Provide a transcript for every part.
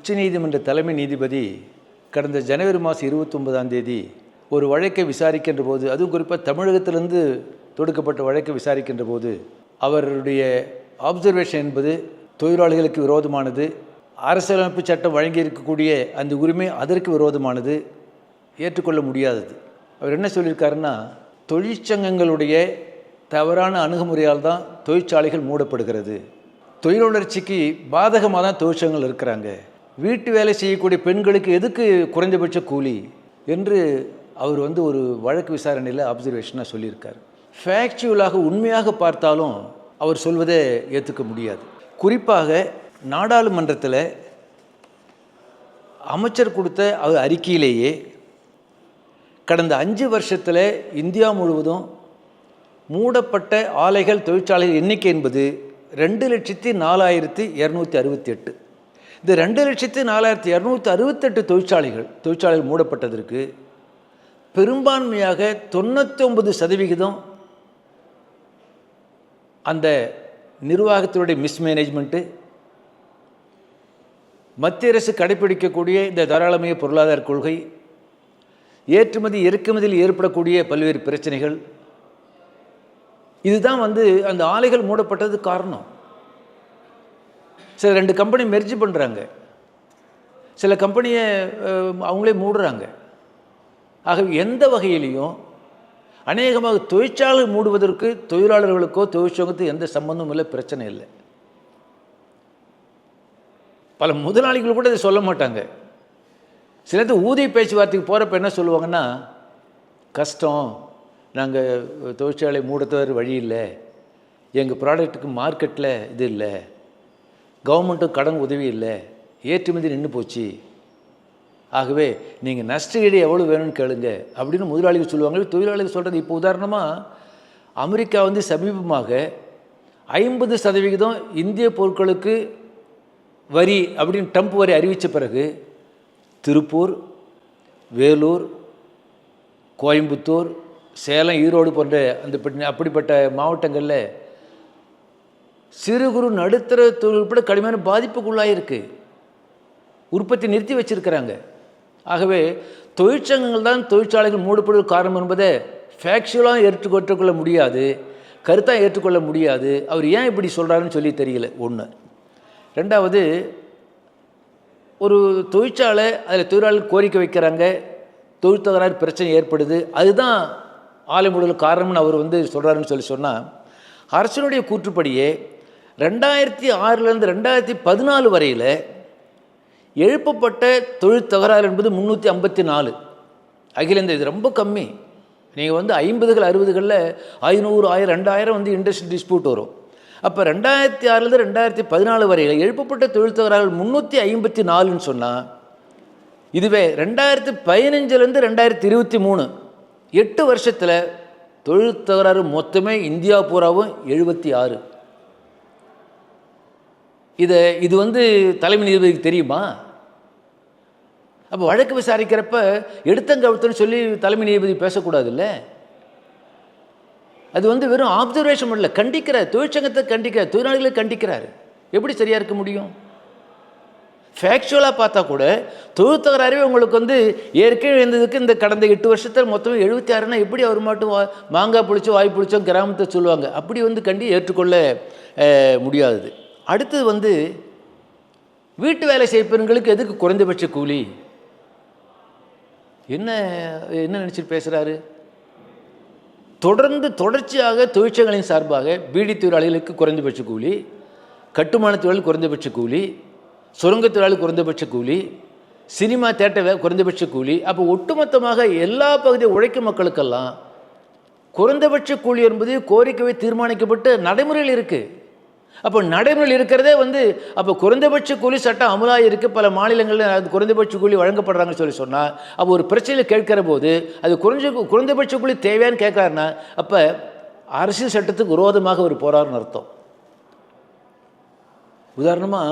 உச்சநீதிமன்ற தலைமை நீதிபதி கடந்த ஜனவரி மாதம் இருபத்தொன்பதாம் தேதி ஒரு வழக்கை விசாரிக்கின்ற போது அதுவும் குறிப்பாக தமிழகத்திலிருந்து தொடுக்கப்பட்ட வழக்கை விசாரிக்கின்ற போது அவருடைய ஆப்சர்வேஷன் என்பது தொழிலாளிகளுக்கு விரோதமானது அரசியலமைப்பு சட்டம் வழங்கி இருக்கக்கூடிய அந்த உரிமை அதற்கு விரோதமானது ஏற்றுக்கொள்ள முடியாதது. அவர் என்ன சொல்லியிருக்காருன்னா தொழிற்சங்கங்களுடைய தவறான அணுகுமுறையால் தான் தொழிற்சாலைகள் மூடப்படுகிறது. தொழிலுணர்ச்சிக்கு பாதகமாக தான் தொழிற்சங்கங்கள் இருக்கிறாங்க. வீட்டு வேலை செய்யக்கூடிய பெண்களுக்கு எதுக்கு குறைந்தபட்ச கூலி? என்று அவர் வந்து ஒரு வழக்கு விசாரணையில் அப்சர்வேஷனாக சொல்லியிருக்கார். ஃபேக்சுவலாக உண்மையாக பார்த்தாலும் அவர் சொல்வதை ஏற்றுக்க முடியாது. குறிப்பாக நாடாளுமன்றத்தில் அமைச்சர் கொடுத்த அவர் அறிக்கையிலேயே கடந்த அஞ்சு வருஷத்தில் இந்தியா முழுவதும் மூடப்பட்ட ஆலைகள் தொழிற்சாலைகள் எண்ணிக்கை என்பது ரெண்டு லட்சத்தி நாலாயிரத்தி இரநூத்தி அறுபத்தி எட்டு. இந்த ரெண்டு லட்சத்து நாலாயிரத்தி இரநூத்தி அறுபத்தெட்டு தொழிற்சாலைகள் தொழிற்சாலைகள் மூடப்பட்டதற்கு பெரும்பான்மையாக தொண்ணூத்தொம்பது சதவிகிதம் அந்த நிர்வாகத்தினுடைய மிஸ்மேனேஜ்மெண்ட்டு மத்திய அரசு கடைப்பிடிக்கக்கூடிய இந்த தாராளமய பொருளாதார கொள்கை ஏற்றுமதி இறக்குமதியில் ஏற்படக்கூடிய பல்வேறு பிரச்சனைகள். இதுதான் வந்து அந்த ஆலைகள் மூடப்பட்டது காரணம். சில ரெண்டு கம்பெனி மெர்ஜி பண்ணுறாங்க சில கம்பெனியை அவங்களே மூடுறாங்க. ஆகவே எந்த வகையிலையும் அநேகமாக தொழிற்சாலை மூடுவதற்கு தொழிலாளர்களுக்கோ தொழிற்சங்கத்துக்கு எந்த சம்பந்தமும் இல்லை பிரச்சனை இல்லை. பல முதலாளிகள் கூட இதை சொல்ல மாட்டாங்க. சிலது ஊதிய பேச்சுவார்த்தைக்கு போகிறப்ப என்ன சொல்லுவாங்கன்னா கஷ்டம். நாங்கள் தொழிற்சாலை மூடத்தவர் வழி இல்லை. எங்கள் ப்ராடக்ட்டுக்கு மார்க்கெட்டில் இது இல்லை. கவர்மெண்ட்டும் கடன் உதவி இல்லை. ஏற்றுமதி நின்று போச்சு. ஆகவே நீங்கள் நஷ்ட ஈடு எவ்வளோ வேணும்னு கேளுங்க அப்படின்னு முதலாளிகள் சொல்லுவாங்க. தொழிலாளிகள் சொல்கிறது இப்போ உதாரணமாக அமெரிக்கா வந்து சமீபமாக ஐம்பது சதவிகிதம் இந்திய பொருட்களுக்கு வரி அப்படின்னு டம்ப் வரி அறிவித்த பிறகு திருப்பூர் வேலூர் கோயம்புத்தூர் சேலம் ஈரோடு போன்ற அந்த அப்படிப்பட்ட மாவட்டங்களில் சிறு குறு நடுத்தர தொழில் உட்பட கடுமையான பாதிப்புக்குள்ளாயிருக்கு. உற்பத்தி நிறுத்தி வச்சிருக்கிறாங்க. ஆகவே தொழிற்சங்கங்கள் தான் தொழிற்சாலைகள் மூடப்படுவதற்கு காரணம் என்பதை ஃபேக்சுவலாக ஏற்றுக்கொள்ள முடியாது. கருத்தாக ஏற்றுக்கொள்ள முடியாது. அவர் ஏன் இப்படி சொல்கிறாருன்னு சொல்லி தெரியல. ஒன்று ரெண்டாவது ஒரு தொழிற்சாலை அதில் தொழிலாளர்கள் கோரிக்கை வைக்கிறாங்க. தொழில் தகராறு பிரச்சனை ஏற்படுது. அதுதான் ஆலை மூடல் காரணம்னு அவர் வந்து சொல்கிறாருன்னு சொல்லி சொன்னால் அரசனுடைய கூற்றுப்படியே ரெண்டாயிரத்தி ஆறுலேருந்து ரெண்டாயிரத்தி பதினாலு வரையில் எழுப்பப்பட்ட தொழில் தகராறு என்பது முந்நூற்றி ஐம்பத்தி நாலு. அகில இந்த இது ரொம்ப கம்மி. நீங்கள் வந்து ஐம்பதுகள் அறுபதுகளில் ஐநூறு ஆயிரம் ரெண்டாயிரம் வந்து இண்டஸ்ட்ரி டிஸ்பியூட் வரும். அப்போ ரெண்டாயிரத்தி ஆறுலேருந்து ரெண்டாயிரத்தி பதினாலு வரையில் எழுப்பப்பட்ட தொழில் தகராறுகள் முந்நூற்றி ஐம்பத்தி நாலுன்னு சொன்னால் இதுவே ரெண்டாயிரத்தி பதினஞ்சுலேருந்து ரெண்டாயிரத்தி இருபத்தி மூணு. எட்டு வருஷத்தில் தொழில் தகராறு மொத்தமே இந்தியா பூராவும் எழுபத்தி ஆறு. இதை இது வந்து தலைமை நீதிபதிக்கு தெரியுமா? அப்போ வழக்கு விசாரிக்கிறப்ப எடுத்தங்கவுத்துன்னு சொல்லி தலைமை நீதிபதி பேசக்கூடாதுல்ல? அது வந்து வெறும் ஆப்சர்வேஷன் இல்லை கண்டிக்கிறார். தொழிற்சங்கத்தை கண்டிக்கிறார் தொழிலாளிகளை கண்டிக்கிறார். எப்படி சரியாக இருக்க முடியும்? ஃபேக்சுவலாக பார்த்தா கூட தொழில் உங்களுக்கு வந்து ஏற்கனவே இருந்ததுக்கு இந்த கடந்த எட்டு வருஷத்தில் மொத்தம் எழுபத்தி ஆறுனா எப்படி அவர் மட்டும் வா மாங்காய் பிடிச்சோ வாய் புளிச்சோ கிராமத்தை சொல்லுவாங்க. அப்படி வந்து கண்டி ஏற்றுக்கொள்ள முடியாது அடுத்தது வந்து வீட்டு வேலை செய்பவர்களுக்கு எதுக்கு குறைந்தபட்ச கூலி? என்ன என்ன நினச்சிட்டு பேசுகிறாரு தொடர்ந்து தொடர்ச்சியாக தொழிற்சங்கங்களின் சார்பாக பீடி தொழிலாளிகளுக்கு குறைந்தபட்ச கூலி கட்டுமான தொழில் குறைந்தபட்ச கூலி சுரங்க தொழிலாளி குறைந்தபட்ச கூலி சினிமா தேட்டர் குறைந்தபட்ச கூலி. அப்போ ஒட்டுமொத்தமாக எல்லா பகுதி உழைக்கும் மக்களுக்கெல்லாம் குறைந்தபட்ச கூலி என்பது கோரிக்கையை தீர்மானிக்கப்பட்டு நடைமுறையில் இருக்குது அப்போ நடைமுறையில் இருக்கிறதே வந்து அப்போ குறைந்தபட்ச கூலி சட்டம் அமலாக இருக்குது பல மாநிலங்களில் அது குறைந்தபட்ச கூலி வழங்கப்படுறாங்கன்னு சொல்லி சொன்னால் அப்போ ஒரு பிரச்சனையில் கேட்கிற போது அது குறைஞ்ச குறைந்தபட்ச கூலி தேவையான்னு கேட்குறாருன்னா அப்போ அரசியல் சட்டத்துக்கு விரோதமாக ஒரு போராடுன்னு அர்த்தம். உதாரணமாக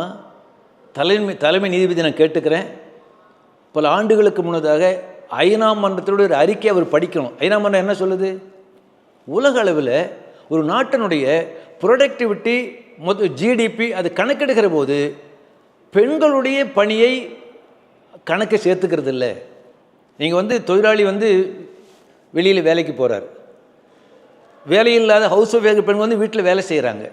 தலைமை தலைமை நீதிபதி நான் கேட்டுக்கிறேன். பல ஆண்டுகளுக்கு முன்னதாக ஐநா மன்றத்தோட ஒரு அறிக்கை அவர் படிக்கணும். ஐநா மன்றம் என்ன சொல்லுது? உலக அளவில் ஒரு நாட்டினுடைய ப்ரொடக்டிவிட்டி மொத்த ஜிடிபி அது கணக்கெடுக்கிற போது பெண்களுடைய பணியை கணக்கை சேர்த்துக்கிறது இல்லை நீங்கள் வந்து தொழிலாளி வந்து வெளியில் வேலைக்கு போகிறார் வேலையில்லாத ஹவுஸ் ஒய்ஃப் பெண் வந்து வீட்டில் வேலை செய்கிறாங்க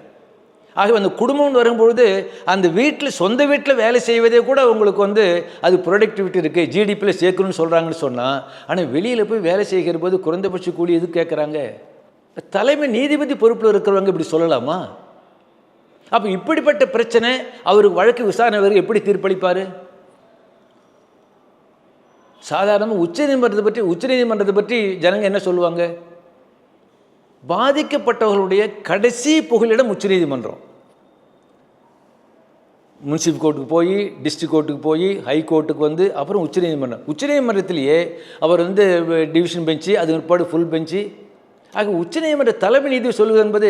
ஆகவே அந்த குடும்பம்னு வரும்பொழுது அந்த வீட்டில் சொந்த வீட்டில் வேலை செய்வதே கூட உங்களுக்கு வந்து அது ப்ரொடக்டிவிட்டி இருக்குது ஜிடிபியில் சேர்க்கணும்னு சொல்கிறாங்கன்னு சொன்னால் ஆனால் வெளியில் போய் வேலை செய்கிற போது குறைந்தபட்ச கூலி எது கேட்குறாங்க தலைமை நீதிபதி பொறுப்பில் இருக்கிறவங்க இப்படி சொல்லலாமா? அப்போ இப்படிப்பட்ட பிரச்சனை அவருக்கு வழக்கு விசாரணை வரைக்கும் எப்படி தீர்ப்பளிப்பார்? சாதாரணமாக உச்சநீதிமன்றத்தை பற்றி உச்சநீதிமன்றத்தை பற்றி ஜனங்க என்ன சொல்லுவாங்க? பாதிக்கப்பட்டவர்களுடைய கடைசி புகலிடம் உச்சநீதிமன்றம் முன்சிபல் கோர்ட்டுக்கு போய் டிஸ்ட்ரிக்ட் கோர்ட்டுக்கு போய் ஹை கோர்ட்டுக்கு வந்து அப்புறம் உச்சநீதிமன்றம் உச்சநீதிமன்றத்திலேயே அவர் வந்து டிவிஷன் பெஞ்சு அது பிற்பாடு ஃபுல் பெஞ்சு. ஆக உச்சநீதிமன்ற தலைமை நீதி சொல்வது என்பது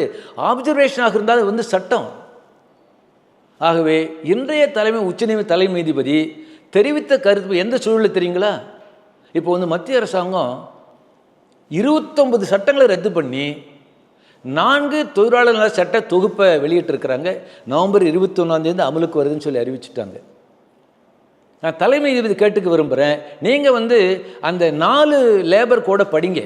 ஆப்சர்வேஷனாக இருந்தால் அது வந்து சட்டம். ஆகவே இன்றைய தலைமை உச்சநீதி தலைமை நீதிபதி தெரிவித்த கருத்து எந்த சூழலில் தெரியுங்களா? இப்போ வந்து மத்திய அரசாங்கம் இருபத்தொன்பது சட்டங்களை ரத்து பண்ணி நான்கு தொழிலாளர் நல சட்ட தொகுப்பை வெளியிட்டிருக்கிறாங்க. நவம்பர் இருபத்தி ஒன்றாந்தேதி அமலுக்கு வருதுன்னு சொல்லி அறிவிச்சிட்டாங்க. நான் தலைமை நீதிபதி கேட்டுக்க விரும்புகிறேன் நீங்கள் வந்து அந்த நாலு லேபர் கோடை படிங்க.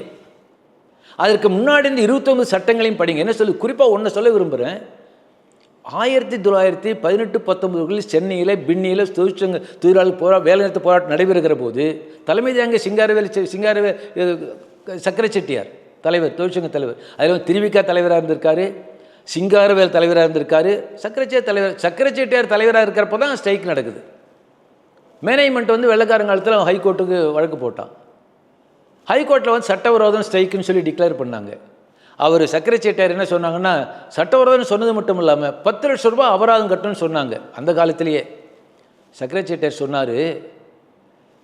அதற்கு முன்னாடி இந்த இருபத்தொம்பது சட்டங்களையும் படிங்க. என்ன சொல்லி குறிப்பாக ஒன்றை சொல்ல விரும்புகிறேன் ஆயிரத்தி தொள்ளாயிரத்தி பதினெட்டு பத்தொன்பதுகளில் சென்னையில் பின்னியில் தொழிற்சங்க தொழிலாளர் போரா வேலைநிறுத்த போராட்டம் நடைபெறுகிற போது தலைமை தாங்க சிங்காரவேல் சிங்காரவே சக்கரை செட்டியார் தலைவர் தொழிற்சங்க தலைவர். அதில் திருவிக்கா தலைவராக இருந்திருக்காரு சிங்காரவேல் தலைவராக இருந்திருக்காரு சக்கரச்சே தலைவர் சக்கரை செட்டியார் தலைவராக இருக்கிறப்ப தான் ஸ்ட்ரைக் நடக்குது. மேனேஜ்மெண்ட் வந்து வெள்ளக்காரங்காலத்தில் ஹைகோர்ட்டுக்கு வழக்கு போட்டான். ஹைகோர்ட்டில் வந்து சட்டவிரோதம் ஸ்ட்ரைக்குன்னு சொல்லி டிக்ளேர் பண்ணாங்க. அவர் சக்கரை செட்டியார் என்ன சொன்னாங்கன்னா சட்டவிரோதம் சொன்னது மட்டும் இல்லாமல் பத்து லட்சம் ரூபாய் அபராதம் கட்டணும்னு சொன்னாங்க அந்த காலத்திலேயே. சக்கரை செட்டியார் சொன்னார்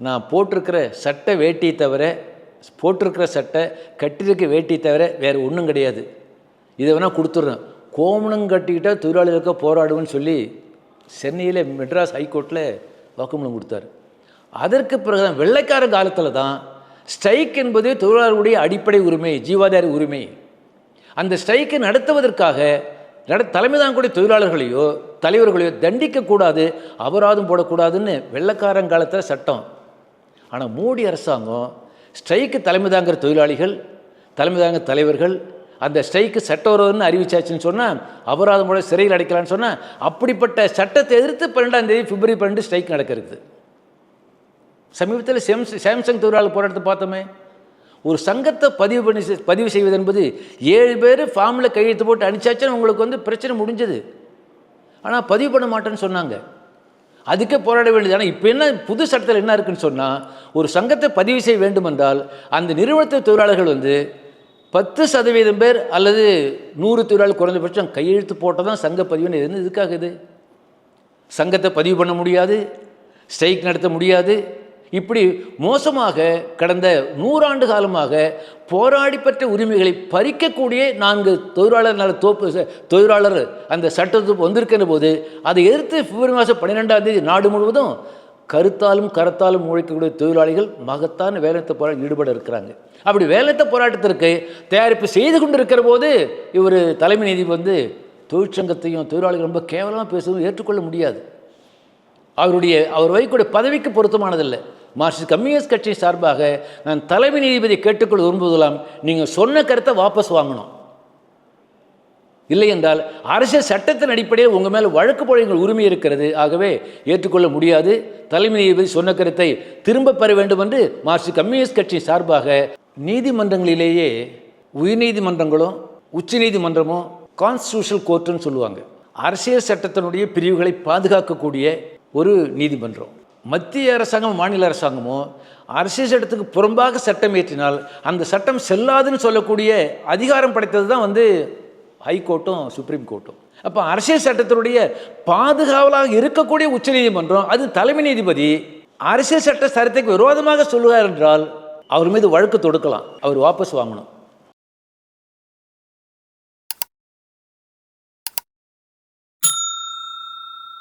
நான் போட்டிருக்கிற சட்டை வேட்டி தவிர போட்டிருக்கிற சட்டை கட்டிருக்க வேட்டி தவிர வேறு ஒன்றும் கிடையாது. இதை வேணால் கொடுத்துட்றேன். கோமணம் கட்டிக்கிட்டால் தொழிலாளர்களுக்கு போராடுவேன்னு சொல்லி சென்னையில் மெட்ராஸ் ஹைகோர்ட்டில் வாக்குமூலம் கொடுத்தாரு. அதற்கு பிறகு தான் வெள்ளைக்கார காலத்தில் தான் ஸ்ட்ரைக் என்பது தொழிலாளர்களுடைய அடிப்படை உரிமை ஜீவாதார உரிமை. அந்த ஸ்ட்ரைக்கை நடத்துவதற்காக நட தலைமை தாங்கக்கூடிய தொழிலாளர்களையோ தலைவர்களையோ தண்டிக்கக்கூடாது அபராதம் போடக்கூடாதுன்னு வெள்ளக்காரங்காலத்தில் சட்டம். ஆனால் மோடி அரசாங்கம் ஸ்ட்ரைக்கு தலைமை தாங்கிற தொழிலாளிகள் தலைமை தாங்க தலைவர்கள் அந்த ஸ்ட்ரைக்கு சட்டவிரோதம்னு அறிவிச்சாச்சுன்னு சொன்னால் அபராதம் போட சிறையில் அடைக்கலான்னு சொன்னால் அப்படிப்பட்ட சட்டத்தை எதிர்த்து பன்னெண்டாம் தேதி பிப்ரவரி பன்னெண்டு ஸ்ட்ரைக் நடக்கிறது. சமீபத்தில் சேம்ஸ் சாம்சங் தொழிலாளர் போராட்டத்தை பார்த்தோமே. ஒரு சங்கத்தை பதிவு பண்ணி பதிவு செய்வது என்பது ஏழு பேர் ஃபார்மில் கையெழுத்து போட்டு அனுப்பிச்சாச்சுன்னு உங்களுக்கு வந்து பிரச்சனை முடிஞ்சது. ஆனால் பதிவு பண்ண மாட்டேன்னு சொன்னாங்க. அதுக்கே போராட வேண்டியது. ஆனால் இப்போ என்ன புது சட்டத்தில் என்ன இருக்குன்னு சொன்னால் ஒரு சங்கத்தை பதிவு செய்ய வேண்டுமென்றால் அந்த நிறுவனத்து தொழிலாளர்கள் வந்து பத்து சதவீதம் பேர் அல்லது நூறு தொழிலாளர் குறைந்தபட்சம் கையெழுத்து போட்டால் தான் சங்க பதிவுன்னு இருந்து இதுக்காகுது சங்கத்தை பதிவு பண்ண முடியாது ஸ்ட்ரைக் நடத்த முடியாது இப்படி மோசமாக கடந்த நூறாண்டு காலமாக போராடி பெற்ற உரிமைகளை பறிக்கக்கூடிய நான்கு தொழிலாளர் நல தோப்பு தொழிலாளர் அந்த சட்டத்துக்கு வந்திருக்கிற போது அதை எதிர்த்து பிப்ரவரி மாதம் பன்னிரெண்டாம் தேதி நாடு முழுவதும் கருத்தாலும் கரத்தாலும் உழைக்கக்கூடிய தொழிலாளிகள் மகத்தான வேலைத்த போராட்டம் ஈடுபட இருக்கிறாங்க. அப்படி வேலைத்த போராட்டத்திற்கு தயாரிப்பு செய்து கொண்டு இருக்கிற போது இவர் தலைமை நீதி வந்து தொழிற்சங்கத்தையும் தொழிலாளிகள் ரொம்ப கேவலமாக பேசுவதும் ஏற்றுக்கொள்ள முடியாது. அவருடைய அவர் வைக்கூடிய பதவிக்கு பொருத்தமானதில்லை. மார்க்சிஸ்ட் கம்யூனிஸ்ட் கட்சி சார்பாக நான் தலைமை நீதிபதி கேட்டுக்கொள்ள விரும்புவதெல்லாம் நீங்கள் சொன்ன கருத்தை வாபஸ் வாங்கணும். இல்லை என்றால் அரசியல் சட்டத்தின் அடிப்படையில் உங்கள் மேலே வழக்கு போட எங்கள் உரிமை இருக்கிறது. ஆகவே ஏற்றுக்கொள்ள முடியாது. தலைமை நீதிபதி சொன்ன கருத்தை திரும்ப பெற வேண்டும் என்று மார்க்சிஸ்ட் கம்யூனிஸ்ட் கட்சி சார்பாக நீதிமன்றங்களிலேயே உயர்நீதிமன்றங்களும் உச்சநீதிமன்றமும் கான்ஸ்டியூஷனல் கோர்ட்டுன்னு சொல்லுவாங்க. அரசியல் சட்டத்தினுடைய பிரிவுகளை பாதுகாக்கக்கூடிய ஒரு நீதிமன்றம். மத்திய அரசாங்கம் மாநில அரசாங்கமோ அரசியல் சட்டத்துக்கு புறம்பாக சட்டம் ஏற்றினால் அந்த சட்டம் செல்லாதுன்னு சொல்லக்கூடிய அதிகாரம் படைத்தது தான் வந்து ஹைகோர்ட்டும் சுப்ரீம் கோர்ட்டும். அப்போ அரசியல் சட்டத்தினுடைய பாதுகாவலாக இருக்கக்கூடிய உச்சநீதிமன்றம் அது தலைமை நீதிபதி அரசியல் சட்ட சட்டத்துக்கு விரோதமாக சொல்லுவார் என்றால் அவர் மீது வழக்கு தொடுக்கலாம். அவர் வாபஸ் வாங்கணும்.